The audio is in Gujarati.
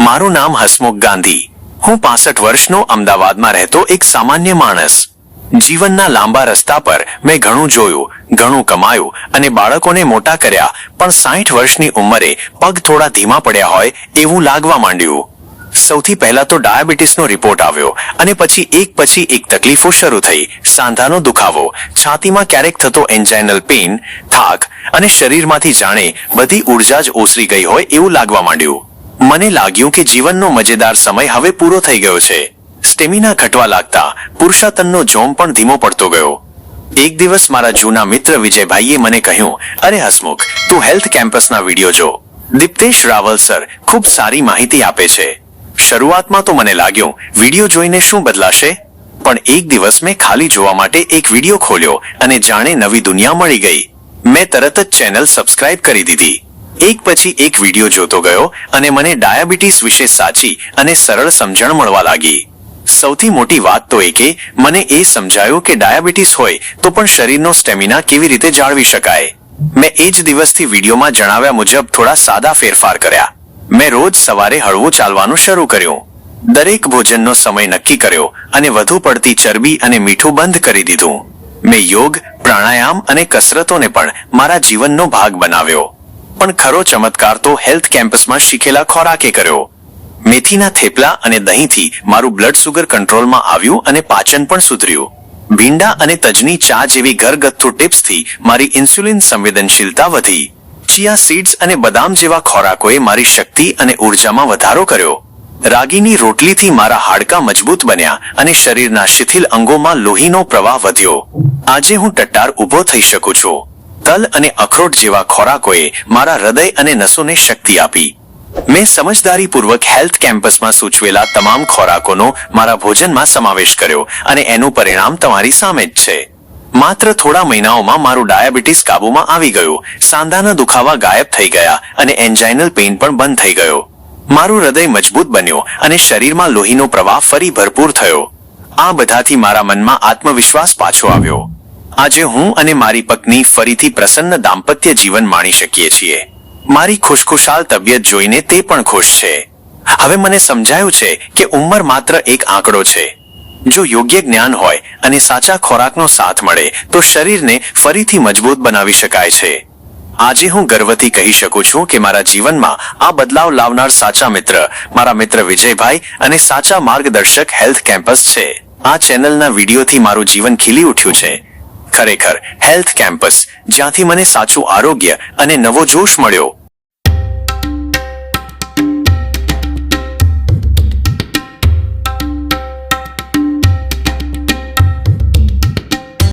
મારું નામ હસમુખ ગાંધી. હું પાસઠ વર્ષનો અમદાવાદમાં રહેતો એક સામાન્ય માણસ. જીવનના લાંબા રસ્તા પર મેં ઘણું જોયું, ઘણું કમાયું અને બાળકોને મોટા કર્યા, પણ સાઠ વર્ષની ઉંમરે પગ થોડા ધીમા પડ્યા હોય એવું લાગવા માંડ્યું. સૌથી પહેલા તો ડાયાબિટીસનો રિપોર્ટ આવ્યો અને પછી એક પછી એક તકલીફો શરૂ થઈ. સાંધાનો દુખાવો, છાતીમાં ક્યારેક થતો એન્જાઇનલ પેઇન થાક અને શરીરમાંથી જાણે બધી ઊર્જા જ ઓસરી ગઈ હોય એવું લાગવા માંડ્યું. મને લાગ્યું કે જીવનનો મજેદાર સમય હવે પૂરો થઈ ગયો છે. સ્ટેમિના ઘટવા લાગતા પુરુષાતનનો જોમ પણ ધીમો પડતો ગયો. એક દિવસ મારા જૂના મિત્ર વિજયભાઈએ મને કહ્યું, અરે હસમુખ, તું હેલ્થ કેમ્પસના વીડિયો જો. દીપ્તેશ રાવલ સર ખૂબ સારી માહિતી આપે છે. શરૂઆતમાં તો મને લાગ્યું, વીડિયો જોઈને શું બદલાશે? પણ એક દિવસ મેં ખાલી જોવા માટે એક વીડિયો ખોલ્યો અને જાણે નવી દુનિયા મળી ગઈ. મેં તરત જ ચેનલ સબસ્ક્રાઇબ કરી દીધી. એક પછી એક વીડિયો જોતો ગયો અને મને ડાયાબિટીસ વિશે સાચી અને સરળ સમજણ મળવા લાગી. સૌથી મોટી વાત તો એ કે મને એ સમજાયું કે ડાયાબિટીસ હોય તો પણ શરીરનો સ્ટેમિના કેવી રીતે જાળવી શકાય. મેં એ જ દિવસથી વિડીયોમાં જણાવ્યા મુજબ થોડા સાદા ફેરફાર કર્યા. મેં રોજ સવારે હળવું ચાલવાનું શરૂ કર્યું. દરેક ભોજનનો સમય નક્કી કર્યો અને વધુ પડતી ચરબી અને મીઠું બંધ કરી દીધું. મેં યોગ, પ્રાણાયામ અને કસરતોને પણ મારા જીવનનો ભાગ બનાવ્યો. પણ ખરો ચમત્કાર તો હેલ્થ કેમ્પસમાં શીખેલા ખોરાકે કર્યો. મેથીના થેપલા અને દહીંથી મારું બ્લડ સુગર કંટ્રોલમાં આવ્યું અને પાચન પણ સુધર્યું. ભીંડા અને તજની ચા જેવી ઘરગથ્થુ ટિપ્સથી મારી ઇન્સ્યુલિન સંવેદનશીલતા વધી. ચિયા સીડ્સ અને બદામ જેવા ખોરાકોએ મારી શક્તિ અને ઉર્જામાં વધારો કર્યો. રાગીની રોટલીથી મારા હાડકાં મજબૂત બન્યા અને શરીરના શિથિલ અંગોમાં લોહીનો પ્રવાહ વધ્યો. આજે હું ટટ્ટાર ઊભો થઈ શકું છું. તલ અને અખરોટ જેવા ખોરાકોએ મારા હૃદય અને નસોને શક્તિ આપી. મેં સમજદારીપૂર્વક હેલ્થ કેમ્પસમાં સૂચવેલા તમામ ખોરાકોનો મારા ભોજનમાં સમાવેશ કર્યો અને એનું પરિણામ તમારી સામે જ છે. માત્ર થોડા મહિનાઓમાં મારું ડાયાબિટીસ કાબૂમાં આવી ગયું. સાંધાના દુખાવા ગાયબ થઈ ગયા અને એન્જાઇનલ પેઇન પણ બંધ થઈ ગયો. મારું હૃદય મજબૂત બન્યું અને શરીરમાં લોહીનો પ્રવાહ ફરી ભરપૂર થયો. આ બધાથી મારા મનમાં આત્મવિશ્વાસ પાછો આવ્યો. આજે હું અને મારી પત્ની ફરીથી પ્રસન્ન દાંપત્ય જીવન માણી શકીએ છીએ. મારી ખુશખુશાલ તબિયત જોઈને તે પણ ખુશ છે. હવે મને સમજાયું છે કે ઉંમર માત્ર એક આંકડો છે. જો યોગ્ય જ્ઞાન હોય અને સાચા ખોરાકનો સાથ મળે, તો શરીરને ફરીથી મજબૂત બનાવી શકાય છે. આજે હું ગર્વથી કહી શકું છું કે મારા જીવનમાં આ બદલાવ લાવનાર સાચા મિત્ર, મારા મિત્ર વિજયભાઈ અને સાચા માર્ગદર્શક હેલ્થ કેમ્પસ છે. આ ચેનલના વિડીયોથી મારું જીવન ખીલી ઉઠ્યું છે. ખરેખર હેલ્થ કેમ્પસ જ્યાંથી મને સાચું આરોગ્ય અને નવો જોશ મળ્યો.